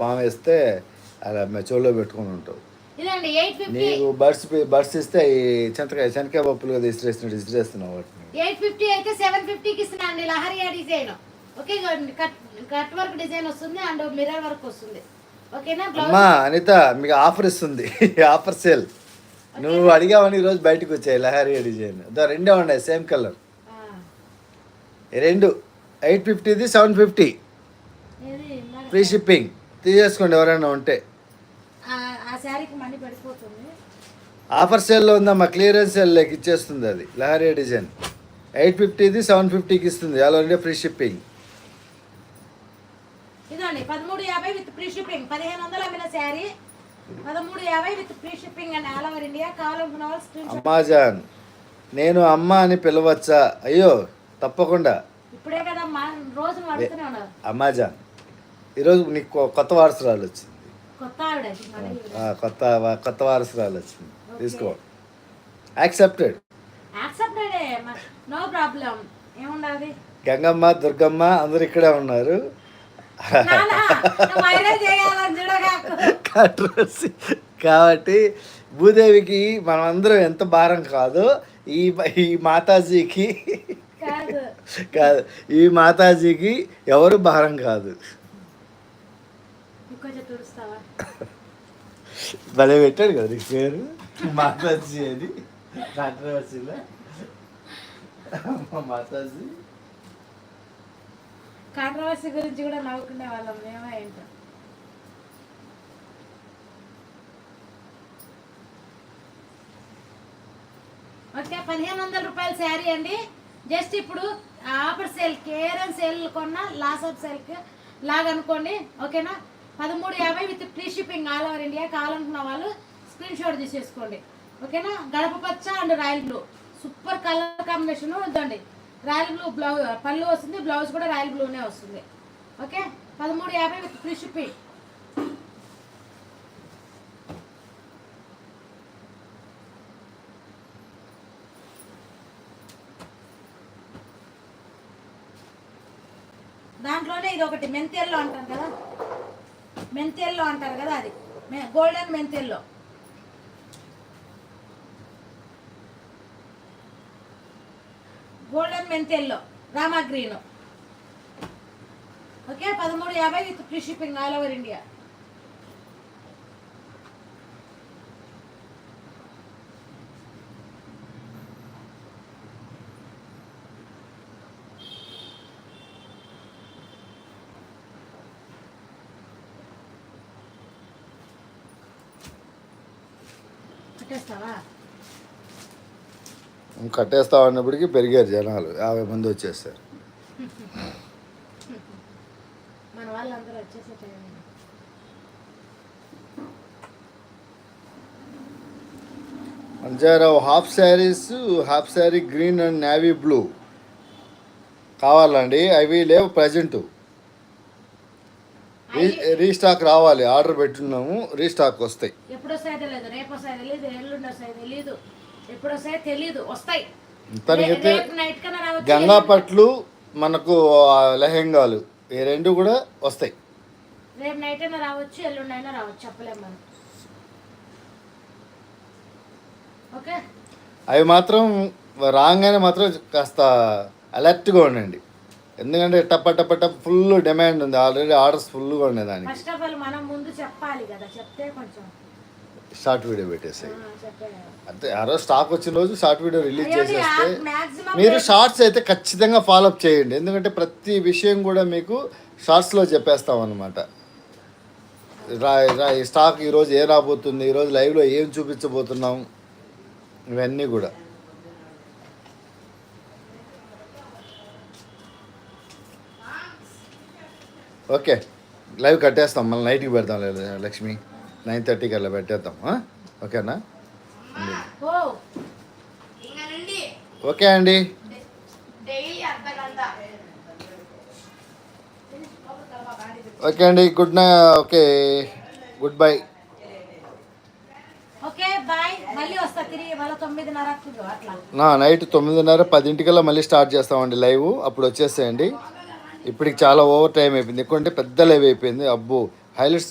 పాము వేస్తే అలా మే- చెవులో పెట్టుకొని ఉంటావు నీకు బర్డ్స్ బర్డ్స్ ఇస్తే ఈ చింతకాయ శనకాయ పప్పులుగా ఇసిరేసినట్టు ఇసిరేస్తున్నావు వాటిని. ఎయిట్ ఫిఫ్టీ అయితే సెవెన్ ఫిఫ్టీకి ఇస్తున్నా అండి lehariya design. Okay cut cut work design వస్తుంది అండ్ మిర్రర్ వర్క్ వస్తుంది. ఓకేనా అమ్మా అనిత మీకు ఆఫర్ ఇస్తుంది. Offer sale. నువ్వు అడిగావని ఈరోజు బయటకు వచ్చాయి లహరి డిజైన్. దా రెండే ఉన్నాయి సేమ్ కలర్. రెండు ఎయిట్ ఫిఫ్టీది సెవెన్ ఫిఫ్టీ. Free shipping. తీసేసుకోండి ఎవరైనా ఉంటే. ఆఫర్ సేల్లో ఉందమ్మా క్లియరెన్స్ సేల్లోకి ఇచ్చేస్తుంది అది లహరియా డిజైన్. ఎయిట్ ఫిఫ్టీది సెవెన్ ఫిఫ్టీకి ఇస్తుంది అలా ఉండే ఫ్రీ షిప్పింగ్ ఇదండి పదమూడు యాభై విత్ ఫ్రీ షిప్పింగ్ పదిహేను వందలు అమ్మిన శారీ. పదమూడు యాభై విత్ ఫ్రీ షిప్పింగ్ అండి ఆల్ ఓవర్ ఇండియా కావాలనుకున్న వాళ్ళు స్క్రీన్ షాట్ అమ్మాజాన్ నేను అమ్మ అని పిలవచ్చా? అయ్యో తప్పకుండా. ఇప్పుడే కదా మా రోజు అడుగుతూనే అమ్మాజాన్ ఈరోజు నీకు కొత్త వారసురాలు వచ్చింది. కొత్త కొత్త వారసురాలు వచ్చింది. తీసుకో. యాక్సెప్టెడ్. Accepted no problem. ఏముండదు? గంగమ్మ దుర్గమ్మ అందరు ఇక్కడే ఉన్నారు. కాంట్రవర్సీ. కాబట్టి భూదేవికి మనం అందరం ఎంత భారం కాదు ఈ ఈ మాతాజీకి కాదు ఈ మాతాజీకి ఎవరు భారం కాదు. భలే పెట్టాడు కదా నీకు పేరు? మాతాజీ అని కాంట్రవర్సీలో. మాతాజీ. కాంట్రవర్సీ గురించి కూడా నవ్వుకునే వాళ్ళం మేమో ఏంటో. ఓకే పదిహేను వందల రూపాయల శారీ అండి. జస్ట్ ఇప్పుడు ఆఫర్ సేల్ కేరన్ సేల్ కొన్న లాస్ ఆఫ్ సేల్కి లాగా అనుకోండి ఓకేనా? పదమూడు యాభై with free shipping all over India కావాలనుకున్న వాళ్ళు స్క్రీన్ షాట్ తీసేసుకోండి. ఓకేనా? గడప పచ్చ and royal blue. Super colour combination ఉందండి రాయల్ బ్లూ బ్లౌజ్ పళ్ళు వస్తుంది బ్లౌజ్ కూడా రాయల్ బ్లూనే వస్తుంది. ఓకే? పదమూడు యాభై విత్ ఫ్రీ షిప్పింగ్. దాంట్లోనే ఇది ఒకటి మెంతెల్లో అంటారు కదా? మెంతెల్లో అంటారు కదా అది. గోల్డెన్ మెంతెల్లో. గోల్డెన్ మెంతెల్లో రామా గ్రీన్. ఓకే పదమూడు యాభై with free shipping all over India. కట్టేస్తావు? అన్నప్పటికీ పెరిగారు జనాలు. యాభై మంది వచ్చేసారు. మన వాళ్ళందరూ half saris half sari green and navy blue. కావాలండి అవి లేవు ప్రజెంట్. రీస్టాక్ రావాలి ఆర్డర్ పెట్టున్నాము రీస్టాక్ వస్తాయి. ఎప్పుడు వస్తాయో తెలియదు రేపు వస్తాయో తెలియదు ఎల్లుండి వస్తాయో తెలియదు ఎప్పుడు వస్తాయో తెలియదు వస్తాయి. తనకైతే రేపు నైట్ కన్నా రావచ్చు గంగా పట్లు మనకు లెహెంగాలు ఈ రెండు కూడా వస్తాయి. రేపు నైట్ అయినా రావచ్చు ఎల్లుండి అయినా రావచ్చు చెప్పలేము మనం. ఓకే? అవి మాత్రం రాగానే మాత్రం కాస్త అలర్ట్గా ఉండండి. ఎందుకంటే టప్ప టప్ప టప్ ఫుల్ డిమాండ్ ఉంది. ఆల్రెడీ ఆర్డర్స్ ఫుల్గా ఉన్నాయి దానికి. ఫస్ట్ ఆఫ్ ఆల్ మనం ముందు చెప్పాలి కదా చెప్తే కొంచెం. షార్ట్ వీడియో పెట్టేసాయి. అంటే ఆ రోజు స్టాక్ వచ్చిన రోజు షార్ట్ వీడియో రిలీజ్ చేసేస్తే మీరు షార్ట్స్ అయితే ఖచ్చితంగా ఫాలోఅప్ చేయండి. ఎందుకంటే ప్రతి విషయం కూడా మీకు షార్ట్స్లో చెప్పేస్తాం అనమాట రా ఈ స్టాక్ ఈరోజు ఏ రాబోతుంది? ఈరోజు లైవ్లో ఏం చూపించబోతున్నాం? ఇవన్నీ కూడా. ఓకే. లైవ్ కట్టేస్తాం మళ్ళీ నైట్కి పెడతాం లేదు లక్ష్మి. నైన్ థర్టీకి అలా పెట్టేద్దాం? ఓకేనా? ఓకే అండి. ఓకే అండి గుడ్ నై ఓకే. Good bye. నైట్ తొమ్మిదిన్నర పదింటికల్లా మళ్ళీ స్టార్ట్ చేస్తామండి లైవ్. అప్పుడు వచ్చేసేయండి. ఇప్పటికి చాలా ఓవర్ టైం అయిపోయింది. ఎందుకంటే పెద్ద లైవ్ అయిపోయింది. అబ్బో హైలైట్స్